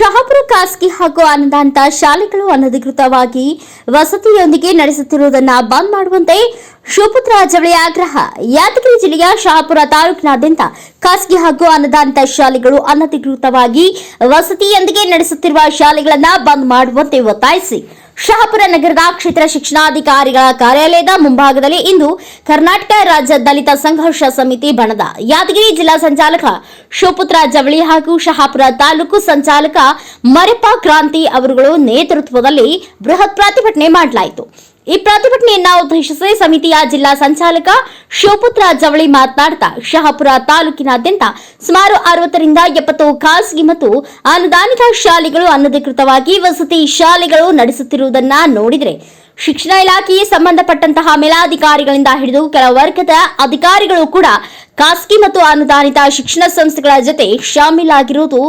ಶಹಾಪುರ ಖಾಸಗಿ ಹಾಗೂ ಅನುದಾನಿತ ಶಾಲೆಗಳು ಅನಧಿಕೃತವಾಗಿ ವಸತಿಯೊಂದಿಗೆ ನಡೆಸುತ್ತಿರುವುದನ್ನು ಬಂದ್ ಮಾಡುವಂತೆ ಶಿವಪುತ್ರ ಜವಳಿ ಆಗ್ರಹ. ಯಾದಗಿರಿ ಜಿಲ್ಲೆಯ ಶಹಾಪುರ ತಾಲೂಕಿನಾದ್ಯಂತ ಖಾಸಗಿ ಹಾಗೂ ಅನುದಾನಿತ ಶಾಲೆಗಳು ಅನಧಿಕೃತವಾಗಿ ವಸತಿಯೊಂದಿಗೆ ನಡೆಸುತ್ತಿರುವ ಶಾಲೆಗಳನ್ನು ಬಂದ್ ಮಾಡುವಂತೆ ಒತ್ತಾಯಿಸಿ. ಶಹಾಪುರ ನಗರದ ಕ್ಷೇತ್ರ ಶಿಕ್ಷಣಾಧಿಕಾರಿಗಳ ಕಾರ್ಯಾಲಯದ ಮುಂಭಾಗದಲ್ಲಿ ಇಂದು ಕರ್ನಾಟಕ ರಾಜ್ಯ ದಲಿತ ಸಂಘರ್ಷ ಸಮಿತಿ ಬಣದ ಯಾದಗಿರಿ ಜಿಲ್ಲಾ ಸಂಚಾಲಕ ಶಿವಪುತ್ರ ಜವಳಿ ಹಾಗೂ ಶಹಾಪುರ ತಾಲೂಕು ಸಂಚಾಲಕ ಮರಿಪಾ ಕ್ರಾಂತಿ ಅವರುಗಳು ನೇತೃತ್ವದಲ್ಲಿ ಬೃಹತ್ ಪ್ರತಿಭಟನೆ ಮಾಡಲಾಯಿತು. ಈ ಪ್ರತಿಭಟನೆಯನ್ನ ಉದ್ದೇಶಿಸಿ ಸಮಿತಿಯ ಜಿಲ್ಲಾ ಸಂಚಾಲಕ ಶಿವಪುತ್ರ ಜವಳಿ ಮಾತನಾಡುತ್ತಾ ಶಹಾಪುರ ತಾಲೂಕಿನಾದ್ಯಂತ ಸುಮಾರು ಅರವತ್ತರಿಂದ ಎಪ್ಪತ್ತು ಖಾಸಗಿ ಮತ್ತು ಅನುದಾನಿತ ಶಾಲೆಗಳು ಅನಧಿಕೃತವಾಗಿ ವಸತಿ ಶಾಲೆಗಳು ನಡೆಸುತ್ತಿರುವುದನ್ನ ನೋಡಿದರೆ ಶಿಕ್ಷಣ ಇಲಾಖೆಗೆ ಸಂಬಂಧಪಟ್ಟಂತಹ ಮೇಲಾಧಿಕಾರಿಗಳಿಂದ ಹಿಡಿದು ಕೆಲ ವರ್ಗದ ಅಧಿಕಾರಿಗಳು ಕೂಡ ಖಾಸಗಿ ಮತ್ತು ಅನುದಾನಿತ ಶಿಕ್ಷಣ ಸಂಸ್ಥೆಗಳ ಜೊತೆ ಶಾಮೀಲಾಗಿರುವುದು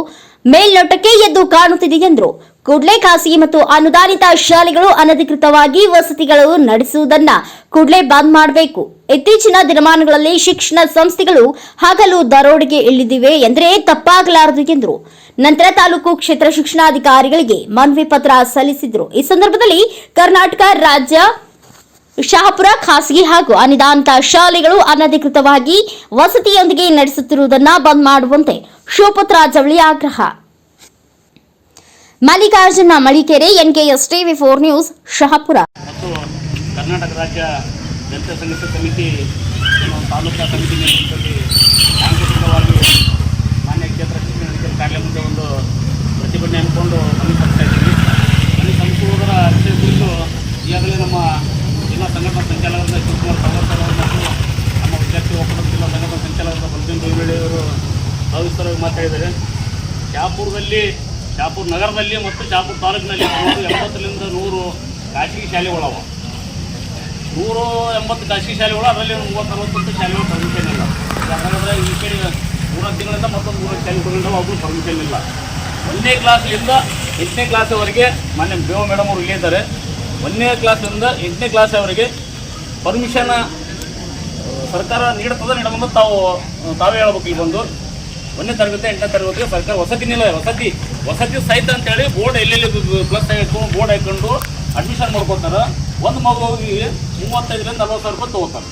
ಮೇಲ್ನೋಟಕ್ಕೆ ಎದ್ದು ಕಾಣುತ್ತಿದೆ ಎಂದರು. ಕೂಡಲೇ ಖಾಸಗಿ ಮತ್ತು ಅನುದಾನಿತ ಶಾಲೆಗಳು ಅನಧಿಕೃತವಾಗಿ ವಸತಿಗಳು ನಡೆಸುವುದನ್ನ ಕೂಡಲೇ ಬಂದ್ ಮಾಡಬೇಕು. ಇತ್ತೀಚಿನ ದಿನಮಾನಗಳಲ್ಲಿ ಶಿಕ್ಷಣ ಸಂಸ್ಥೆಗಳು ಹಗಲು ದರೋಡೆಗೆ ಇಳಿದಿವೆ ಎಂದರೆ ತಪ್ಪಾಗಲಾರದು ಎಂದರು. ನಂತರ ತಾಲೂಕು ಕ್ಷೇತ್ರ ಶಿಕ್ಷಣಾಧಿಕಾರಿಗಳಿಗೆ ಮನವಿ ಪತ್ರ ಸಲ್ಲಿಸಿದರು. ಈ ಸಂದರ್ಭದಲ್ಲಿ ಕರ್ನಾಟಕ ರಾಜ್ಯ ಶಾಹಪುರ ಖಾಸಗಿ ಹಾಗೂ ಅನುದಾನಿತ ಶಾಲೆಗಳು ಅನಧಿಕೃತವಾಗಿ ವಸತಿಯೊಂದಿಗೆ ನಡೆಸುತ್ತಿರುವುದನ್ನು ಬಂದ್ ಮಾಡುವಂತೆ ಶಿವಪುತ್ರ ಜವಳಿ ಆಗ್ರಹ. Mallikarjuna Malikere NKS TV four news, Shahapur. ಮತ್ತು ಕರ್ನಾಟಕ ರಾಜ್ಯ ದಲಿತ ಸಂಘರ್ಷ ಸಮಿತಿ, ತಾಲೂಕಾ ಸಮಿತಿ ನೇತೃತ್ವದಲ್ಲಿ ಸಾಂಕೇತಿಕವಾಗಿ ಮಾನ್ಯ ಕ್ಷೇತ್ರ ಶಿಕ್ಷಣ ಕಾರ್ಯ ಮುಂದೆ ಒಂದು ಪ್ರತಿಭಟನೆ ಹಮ್ಮಿಕೊಂಡು ಮನವಿ ಸಲ್ಲಿಸ್ತಾ ಇದ್ದೀವಿ ಮನವಿ ಸಲ್ಲಿಸುವುದರ ವಿಷಯ ಕುರಿತು ಈಗಾಗಲೇ ನಮ್ಮ ಜಿಲ್ಲಾ ಸಂಘಟನಾ ಸಂಚಾಲಕರಾದ ಶಿವಕುಮಾರ್ ಸಾವರ್ಕರ್ ಅವರು ಮತ್ತು ನಮ್ಮ ವಿದ್ಯಾರ್ಥಿ ಒಕ್ಕೂಟದ ಜಿಲ್ಲಾ ಸಂಘಟನಾ ಸಂಚಾಲಕರಾದ ಬಲದೇವ್ ದೈವಳ್ಳಿ ಅವರು ಸವಿಸ್ತರವಾಗಿ ಮಾತಾಡಿದ್ದಾರೆ. ಶಾಪುರದಲ್ಲಿ, ಶಾಪುರ ನಗರದಲ್ಲಿ ಮತ್ತು ಶಾಪುರ ತಾಲೂಕಿನಲ್ಲಿ ನೂರು ಎಂಬತ್ತರಿಂದ ನೂರು ಖಾಸಗಿ ಶಾಲೆಗಳವ. ನೂರು ಎಂಬತ್ತು ಖಾಸಗಿ ಶಾಲೆಗಳು, ಅದರಲ್ಲಿ ಮೂವತ್ತು ಅರವತ್ತು ಶಾಲೆಗಳು ಪರ್ಮಿಷನ್ ಇಲ್ಲ. ಯಾಕಂದರೆ ಈ ಕಡೆ ಮೂರು ತಿಂಗಳಿಂದ ಮತ್ತೊಂದು ಮೂರು ಶಾಲೆಗಳಿಂದ ಒಬ್ಬರು ಪರ್ಮಿಷನ್ ಇಲ್ಲ. ಒಂದನೇ ಕ್ಲಾಸ್ಲಿಂದ ಎಂಟನೇ ಕ್ಲಾಸ್ವರೆಗೆ ಮೊನ್ನೆ ಬೇವ ಮೇಡಮ್ ಅವರು ಇಲ್ಲೇ ಇದ್ದಾರೆ. ಒಂದನೇ ಕ್ಲಾಸಿಂದ ಎಂಟನೇ ಕ್ಲಾಸ್ವರೆಗೆ ಪರ್ಮಿಷನ್ ಸರ್ಕಾರ ನೀಡುತ್ತದೆ ನೀಡಬಹುದು ತಾವು, ತಾವೇ ಹೇಳ್ಬೇಕು ಇಲ್ಲಿ ಬಂದು ಒಂದನೇ ತರಗತಿ ಎಂಟನೇ ತರಗತಿಗೆ ಸರ್ಕಾರ ವಸತಿ ನಿಲಯ ವಸತಿ ವಸತಿ ಸಹಿತ ಅಂತೇಳಿ ಬೋರ್ಡ್ ಎಲ್ಲೆಲ್ಲಿ ಪ್ಲಸ್ ಆಗಿತ್ತು ಬೋರ್ಡ್ ಹಾಕೊಂಡು ಅಡ್ಮಿಷನ್ ಮಾಡ್ಕೊತಾರೆ ಒಂದು ಮಗುವಿಗೆ ಮೂವತ್ತೈದರಿಂದ ನಲ್ವತ್ತು ಸಾವಿರ ರೂಪಾಯಿ ತಗೋತಾರೆ.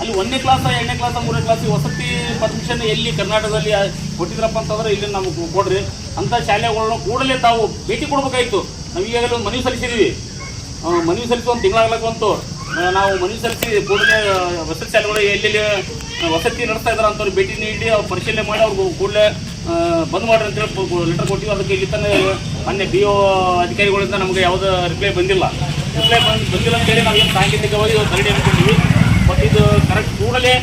ಅಲ್ಲಿ ಒಂದನೇ ಕ್ಲಾಸ್ ಎರಡನೇ ಕ್ಲಾಸ್ ಮೂರನೇ ಕ್ಲಾಸ್ ವಸತಿ ಪರ್ಮಿಷನ್ ಎಲ್ಲಿ ಕರ್ನಾಟಕದಲ್ಲಿ ಕೊಟ್ಟಿದ್ರಪ್ಪ ಅಂತಂದ್ರೆ ಇಲ್ಲಿ ನಮಗೆ ಕೊಡ್ರಿ. ಅಂಥ ಶಾಲೆಗಳನ್ನ ಕೂಡಲೇ ತಾವು ಭೇಟಿ ಕೊಡ್ಬೇಕಾಯ್ತು. ನಾವು ಈಗಾಗಲೇ ಒಂದು ಮನವಿ ಸಲ್ಲಿಸಿದ್ದೀವಿ ಆ, ಮನವಿ ಸಲ್ಲಿಸಿ ಒಂದು ತಿಂಗಳಾಗ್ಲಕ್ಕಂತು. ನಾವು ಮನವಿ ಸಲ್ಲಿಸಿ ಕೂಡಲೇ ವಸತಿ ಶಾಲೆಗಳು ಎಲ್ಲೆಲ್ಲಿ ವಸತಿ ನಡೆಸ್ತಾ ಇದ್ದಾರೆ ಅಂತವ್ರು ಭೇಟಿ ನೀಡಿ ಅವ್ರು ಪರಿಶೀಲನೆ ಮಾಡಿ ಅವ್ರಿಗೆ ಕೂಡಲೇ ಬಂದ್ ಮಾಡ್ರಿ ಅಂತೇಳಿ ಲೆಟರ್ ಕೊಟ್ಟಿವಿ. ಅದಕ್ಕೆ ಇಲ್ಲಿ ತನಕ ಮೊನ್ನೆ ಬಿ ಒ ಅಧಿಕಾರಿಗಳಿಂದ ನಮಗೆ ಯಾವುದೇ ರಿಪ್ಲೈ ಬಂದಿಲ್ಲ. ರಿಪ್ಲೈ ಬಂದ್, ಬಂದಿಲ್ಲ ಅಂತೇಳಿ ನಾವು ಏನು ಸಾಂಕೇತಿಕವಾಗಿ ಧರಣಿ ಅನ್ಕೊಂಡಿವಿ. ಬಟ್ ಇದು ಕರೆಕ್ಟ್ ಕೂಡಲೇ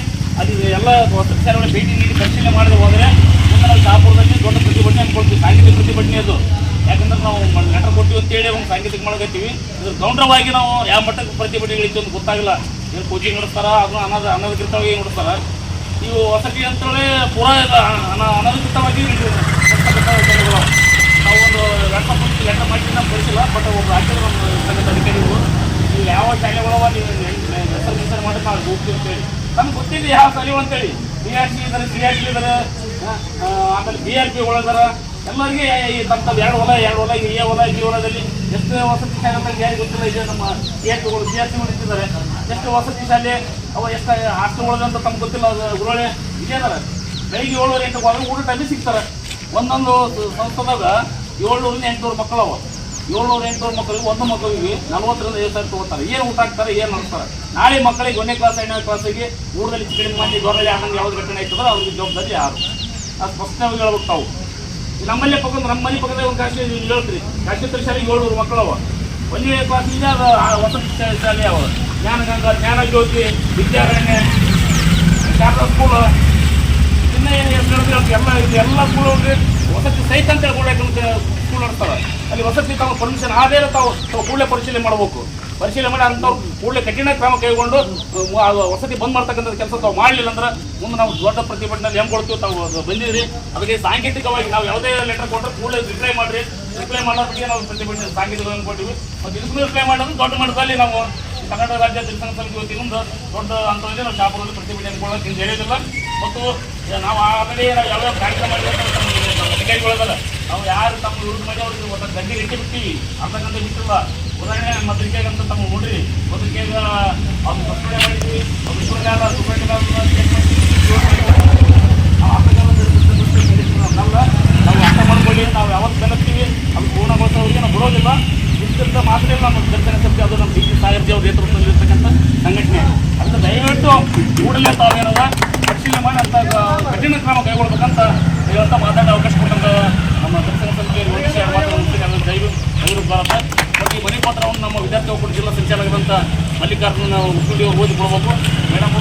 ಅದು ಎಲ್ಲ ವಸತಿ ಶಾಲೆಗಳ ಭೇಟಿ ನೀಡಿ ಪರಿಶೀಲನೆ ಮಾಡಿದ್ರೆ ಹೋದರೆ ಮುಂದೆ ನಾವು ಶಾಪುರದಲ್ಲಿ ದೊಡ್ಡ ಪ್ರತಿಭಟನೆ ಅನ್ಕೊಳ್ತೀವಿ. ಸಾಂಕೇತಿಕ ಪ್ರತಿಭಟನೆ ಅದು. ಯಾಕಂದ್ರೆ ನಾವು ಲೆಟರ್ ಕೊಟ್ಟಿವಿ ಅಂತೇಳಿ ಒಂದು ಸಾಂಕೇತಿಕ ಮಾಡ್ಕೊತೀವಿ ಇದ್ರ ಗೌಂಡ್ರವಾಗಿ ನಾವು ಯಾವ ಮಟ್ಟಕ್ಕೆ ಪ್ರತಿಭಟನೆಗಳಿತ್ತು ಅಂತ ಗೊತ್ತಾಗಿಲ್ಲ. ಏನು ಕೋಚಿಂಗ್ ನಡೆಸ್ತಾರ ಅದನ್ನು ಅನಧ ಅನಧಿಕೃತವಾಗಿ ನಡೆಸ್ತಾರ? ಇವು ವಸತಿ ಅಂತೇಳಿ ಪೂರಾ ಅನಧಿಕೃತವಾಗಿ. ನಾವು ಒಂದು ಲೆಕ್ಕ ಕೊಟ್ಟು ಲೆಟರ್ ಮಾಡಿ ನಾವು ಕಳಿಸಿಲ್ಲ ಬಟ್ ಒಬ್ಬ ರಾಜ್ಯದ ನಮ್ಮ ಸಂಘದ ಅಧಿಕಾರಿಗಳು ನೀವು ಯಾವ ಶಾಲೆಗಳವ ನೀವು ಹೆಸರು ಹೆಸರು ಮಾಡಿ ನಾವು ಹೋಗ್ತೀವಿ ಅಂತೇಳಿ. ನಮ್ಗೆ ಗೊತ್ತಿದೆ ಯಾವ ಶಾಲೆಗಳು ಅಂತೇಳಿ. ಬಿ ಆರ್ ಸಿ ಇದ್ದಾರೆ ಸಿ ಆರ್ ಸಿ ಇದ್ದಾರೆ ಆಮೇಲೆ ಬಿ ಆರ್ ಪಿ ಒಳಗಾರ ಎಲ್ಲರಿಗೆ ಈ ತಮ್ಮ ತಮ್ಮ ಎರಡು ಹೊಲ ಎರಡು ಹೊಲ ಈ ಹೊಲ ಈ ಹೊಲದಲ್ಲಿ ಎಷ್ಟು ವಸತಿ ಶಾಲೆ ಅಂತ ಯಾರಿಗೆ ಗೊತ್ತಿಲ್ಲ ಇದೆ ನಮ್ಮ ಸಿ ಎಸ್ ಸಿ ಇಟ್ಟಿದ್ದಾರೆ. ಎಷ್ಟು ವಸತಿ ಶಾಲೆ, ಅವ ಎಷ್ಟು ಹಾಸ್ಟೆಲ್ಗಳು ಅಂತ ತಮ್ಗೆ ಗೊತ್ತಿಲ್ಲ, ಅದು ಗುರುಳೆ ಇದೇ ಅದಾರ ಬೆಳಿಗ್ಗೆ ಏಳುವರೆ ಎಂಟು ಹೋದ್ರೆ ಊಟ ಟೈಮಿಗೆ ಸಿಗ್ತಾರೆ. ಒಂದೊಂದು ಸಂಸ್ಥೆದಾಗ ಏಳ್ನೂರಿಂದ ಎಂಟುನೂರು ಮಕ್ಕಳು ಅವ. ಏಳ್ನೂರ ಎಂಟುನೂರು ಮಕ್ಕಳಿಗೆ ಒಂದು ಮಕ್ಕಳಿಗೆ ನಲ್ವತ್ತರಿಂದ ಐದು ಸಾವಿರ ತಗೋತಾರೆ. ಏನು ಊಟ ಹಾಕ್ತಾರೆ, ಏನು ನಡೆಸ್ತಾರೆ ನಾಳೆ ಮಕ್ಕಳಿಗೆ ಒಂದನೇ ಕ್ಲಾಸ್ ಎರಡನೇ ಕ್ಲಾಸಿಗೆ ಊರಲ್ಲಿ ಚಿಕ್ಕಡಿ ಮಾಡಿ ಆದಂಗೆ ಯಾವ್ದು ಘಟನೆ ಆಯ್ತಂದ್ರೆ ಅವ್ರಿಗೆ ಜವಾಬ್ದಾರಿ ಯಾರು? ಅದು ಸ್ಪಷ್ಟವಾಗಿ ಹೇಳ್ಬೇಕು ತಾವು. ನಮ್ಮಲ್ಲೇ ಪಕ್ಕ ನಮ್ಮ ಮನೆ ಪಕ್ಕದ ಒಂದು ಕಾಶಿ ಹೇಳ್ತೀರಿ. ಕಾಶಿತ್ರ ಶಾಲೆಗೆ ಏಳ್ನೂರು ಮಕ್ಕಳು ಅವ. ಒಂದನೇ ಕ್ಲಾಸಿಂದ ವಸತಿ ಶಾಲೆ ಅವ. ಜ್ಞಾನಗಂಗಾ ಜ್ಞಾನ ಜ್ಯೋತಿ ವಿದ್ಯಾರಣ್ಯ, ಶಾರದಾ ಸ್ಕೂಲ್ ಇನ್ನ ಏನು ಹೇಳಿದ್ರೆ ಎಲ್ಲ ಇದು ಎಲ್ಲ ಸ್ಕೂಲ್ ವಸತಿ ಸಹಿತ ಅಂತ ಕೂಡ ಸ್ಕೂಲ್ ನಡೆಸ್ತಾರೆ. ಅಲ್ಲಿ ವಸತಿ ತಾವು ಪರ್ಮಿಷನ್ ಆದರೆ ತಾವು ತಾವು ಕೂಡಲೇ ಪರಿಶೀಲನೆ ಮಾಡಬೇಕು. ಪರಿಶೀಲನೆ ಮಾಡಿ ಅಂಥವ್ರು ಕೂಡಲೇ ಕಠಿಣ ಕ್ರಮ ಕೈಗೊಂಡು ವಸತಿ ಬಂದ್ ಮಾಡ್ತಕ್ಕಂಥ ಕೆಲಸ ತಾವು ಮಾಡಲಿಲ್ಲ ಅಂದ್ರೆ ಮುಂದೆ ನಾವು ದೊಡ್ಡ ಪ್ರತಿಭಟನೆ ಹೆಂಗೆ ತಾವು ಬಂದಿದ್ರಿ. ಅದಕ್ಕೆ ಸಾಂಕೇತಿಕವಾಗಿ ನಾವು ಯಾವುದೇ ಲೆಟರ್ ಕೊಟ್ಟರೆ ಕೂಡಲೇ ರಿಪ್ಲೈ ಮಾಡಿರಿ. ರಿಪ್ಲೈ ಮಾಡೋದಕ್ಕೆ ನಾವು ಪ್ರತಿಭಟನೆ ಸಾಂಕೇತಿಕವಾಗಿ ಕೊಟ್ಟಿವಿ. ಮತ್ತು ಇದಕ್ಕೂ ರಿಪ್ಲೈ ಮಾಡೋದು ದೊಡ್ಡ ಮಟ್ಟದಲ್ಲಿ ನಾವು ಕರ್ನಾಟಕ ರಾಜ್ಯ ಶಿಕ್ಷಣ ಸಮಿತಿ ವತಿಯಿಂದ ದೊಡ್ಡ ಹಂತದಲ್ಲಿ ನಾವು ಶಾಪುರದಲ್ಲಿ ಪ್ರತಿಭಟನೆ ಕೊಡೋಕೆ ಹಿಂಗೆ ಹೇಳಿದಿಲ್ಲ ಮತ್ತು ನಾವು ಆಲ್ರೆಡಿ ನಾವು ಯಾವ್ಯಾವ ಕಾರ್ಯಕ್ರಮ ಮಾಡಿದ್ರೆ ಬಿಟ್ಟಿ ಮಾಡಿ ಅವ್ರಿಗೆ ಒಂದು ಗಂಟೆ ಗಂಟೆ ಬಿಟ್ಟು ಗಂಟೆ ಬಿಟ್ಟಿಲ್ಲ ಉದಾಹರಣೆ ಪತ್ರಿಕೆಗೆ ಅಂತ ತಮ್ಮ ನೋಡ್ರಿ ಪತ್ರಿಕೆಗೆ ಅವ್ರು ಪ್ರಶ್ನೆ ಮಾಡಿದ್ವಿ ಅವ್ರು ವಿಶ್ವವಿದ್ಯಾಲಯ ನಲ್ಲ ನಾವು ಅರ್ಥ ಮಾಡ್ಕೊಳ್ಳಿ ನಾವು ಯಾವತ್ತು ಬೆನ್ನತ್ತೀವಿ ಅದು ಪೂರ್ಣಗೊಳಿಸೋರಿಗೆ ನಾವು ಬಿಡೋದಿಲ್ಲ ಮಾತ್ರ ಇಲ್ಲ ನಮ್ಮ ದರ್ಶನ ಅದು ನಮ್ಮ ಡಿ ಸಿ ಸಾಗರ್ಜಿ ಅವ್ರ ಸಂಘಟನೆ ಅದನ್ನ ದಯವಿಟ್ಟು ಕೂಡಲೇ ತಾವೇನದ ಪರಿಶೀಲನೆ ಮಾಡಿ ಅಂತ ಕಠಿಣ ಕ್ರಮ ಕೈಗೊಳ್ಬೇಕಂತ ಇವತ್ತ ಮಾತಾಡೋ ಅವಕಾಶ ಕೊಟ್ಟಂತ ನಮ್ಮ ವಿದ್ಯಾರ್ಥಿ ಜಿಲ್ಲಾ ಮಲ್ಲಿಕಾರ್ಜುನ ಮೇಡಮ್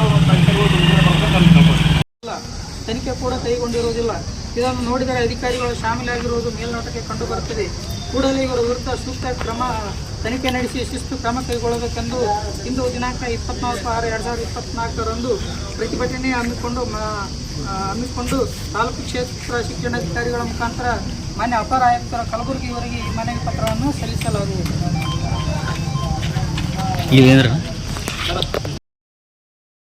ತನಿಖೆ ಕೂಡ ಕೈಗೊಂಡಿರುವುದಿಲ್ಲ. ಇದನ್ನು ನೋಡಿದರೆ ಅಧಿಕಾರಿಗಳು ಶಾಮೀಲಾಗಿರುವುದು ಮೇಲ್ನೋಟಕ್ಕೆ ಕಂಡು ಬರುತ್ತದೆ. ಕೂಡಲೇ ಇವರ ವಿರುದ್ಧ ಸೂಕ್ತ ಕ್ರಮ ತನಿಖೆ ನಡೆಸಿ ಶಿಸ್ತು ಕ್ರಮ ಕೈಗೊಳ್ಳಬೇಕೆಂದು ಇಂದು ದಿನಾಂಕ ಇಪ್ಪತ್ನಾಲ್ಕು ಆರು ಎರಡ್ ಸಾವಿರದ ಇಪ್ಪತ್ನಾಲ್ಕರಂದು ಪ್ರತಿಭಟನೆ ಹಮ್ಮಿಕೊಂಡು ಹಮ್ಮಿಕೊಂಡು ತಾಲೂಕು ಕ್ಷೇತ್ರ ಶಿಕ್ಷಣಾಧಿಕಾರಿಗಳ ಮುಖಾಂತರ ಮಾನ್ಯ ಅಪರ ಆಯುಕ್ತರ ಕಲಬುರಗಿಯವರಿಗೆ ಈ ಮನವಿ ಪತ್ರವನ್ನು ಸಲ್ಲಿಸಲಾಗುವುದು.